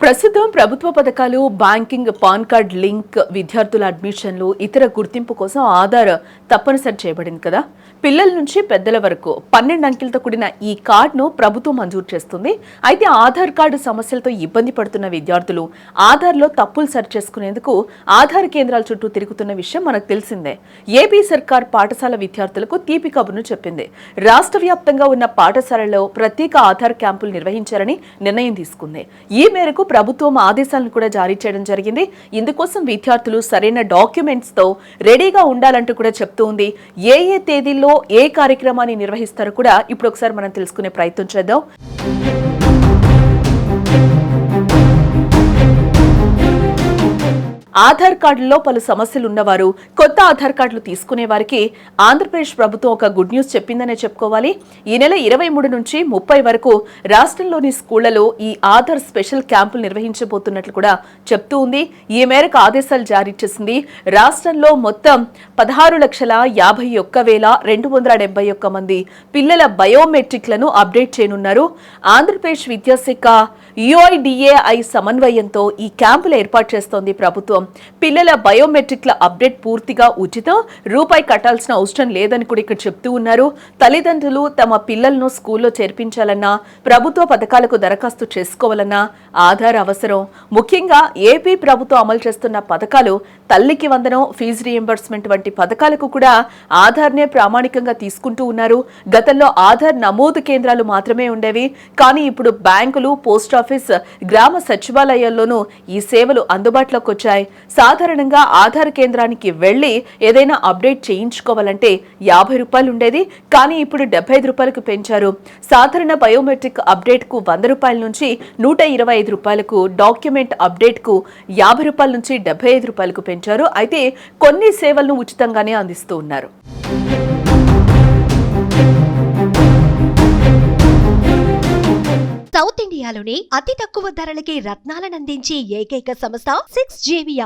ప్రస్తుతం ప్రభుత్వ పథకాలు బ్యాంకింగ్ పాన్ కార్డ్ లింక్ విద్యార్థుల అడ్మిషన్లు ఇతర గుర్తింపు కోసం ఆధార్ తప్పనిసరి చేయబడింది కదా. పిల్లల నుంచి పెద్దల వరకు పన్నెండు అంకెలతో కూడిన ఈ కార్డును ప్రభుత్వం మంజూరు చేస్తుంది. అయితే ఆధార్ కార్డు సమస్యలతో ఇబ్బంది పడుతున్న విద్యార్థులు ఆధార్లో తప్పులు సరి చేసుకునేందుకు ఆధార్ కేంద్రాల చుట్టూ తిరుగుతున్న విషయం మనకు తెలిసిందే. ఏపీ సర్కార్ పాఠశాల విద్యార్థులకు తీపి కబుర్ను చెప్పింది. రాష్ట్ర వ్యాప్తంగా ఉన్న పాఠశాలల్లో ప్రత్యేక ఆధార్ క్యాంపులు నిర్వహించాలని నిర్ణయం తీసుకుంది. ఈ మేరకు ప్రభుత్వం ఆదేశాలను కూడా జారీ చేయడం జరిగింది. ఇందుకోసం విద్యార్థులు సరైన డాక్యుమెంట్స్తో రెడీగా ఉండాలంటూ కూడా చెప్తూ ఉంది. ఏ ఏ తేదీల్లో ఏ కార్యక్రమాన్ని నిర్వహిస్తారో కూడా ఇప్పుడు ఒకసారి మనం తెలుసుకునే ప్రయత్నం చేద్దాం. ఆధార్ కార్డుల్లో పలు సమస్యలు ఉన్నవారు కొత్త ఆధార్ కార్డులు తీసుకునే వారికి ఆంధ్రప్రదేశ్ ప్రభుత్వం ఒక గుడ్ న్యూస్ చెప్పిందనే చెప్పుకోవాలి. ఈ నెల ఇరవై మూడు నుంచి ముప్పై వరకు రాష్ట్రంలోని స్కూళ్ళలో ఈ ఆధార్ స్పెషల్ క్యాంపులు నిర్వహించబోతున్నట్లు కూడా చెప్తూ ఉంది. ఈ మేరకు ఆదేశాలు జారీ చేసింది. రాష్ట్రంలో మొత్తం పదహారు లక్షల యాభై ఒక్క వేల రెండు వందల డెబ్బై ఒక్క మంది పిల్లల బయోమెట్రిక్లను అప్డేట్ చేయనున్నారు. ఆంధ్రప్రదేశ్ విద్యాశాఖ యుఐడిఏఐ సమన్వయంతో ఈ క్యాంపులు ఏర్పాటు చేస్తోంది ప్రభుత్వం. పిల్లల బయోమెట్రిక్ల అప్డేట్ పూర్తిగా ఉచితం రూపాయి కట్టాల్సిన అవసరం లేదని కూడా ఇక్కడ చెప్తూ ఉన్నారు. తల్లిదండ్రులు తమ పిల్లలను స్కూల్లో చేర్పించాలన్నా ప్రభుత్వ పథకాలకు దరఖాస్తు చేసుకోవాలన్నా ఆధార్ అవసరం. ముఖ్యంగా ఏపీ ప్రభుత్వం అమలు చేస్తున్న పథకాలు తల్లికి వందనం ఫీజు రియంబర్స్మెంట్ వంటి పథకాలకు కూడా ఆధార్నే ప్రామాణికంగా తీసుకుంటూ ఉన్నారు. గతంలో ఆధార్ నమోదు కేంద్రాలు మాత్రమే ఉండేవి. కానీ ఇప్పుడు బ్యాంకులు పోస్ట్ ఆఫీస్ గ్రామ సచివాలయాల్లోనూ ఈ సేవలు అందుబాటులోకి వచ్చాయి. సాధారణంగా ఆధార్ కేంద్రానికి వెళ్ళి ఏదైనా అప్డేట్ చేయించుకోవాలంటే యాభై రూపాయలు ఉండేది కానీ ఇప్పుడు డెబ్బై ఐదు రూపాయలకు పెంచారు. సాధారణ బయోమెట్రిక్ అప్డేట్కు వంద రూపాయల నుంచి నూట ఇరవై ఐదు రూపాయలకు డాక్యుమెంట్ అప్డేట్కు యాభై రూపాయల నుంచి డెబ్బై ఐదు రూపాయలకు పెంచారు. అయితే కొన్ని సేవలను ఉచితంగానే అందిస్తూ ఉన్నారు. సౌత్ ఇండియాలోని అతి తక్కువ ధరలకి రత్నాలను అందించే ఏకైక సంస్థ సిక్స్ జేవియా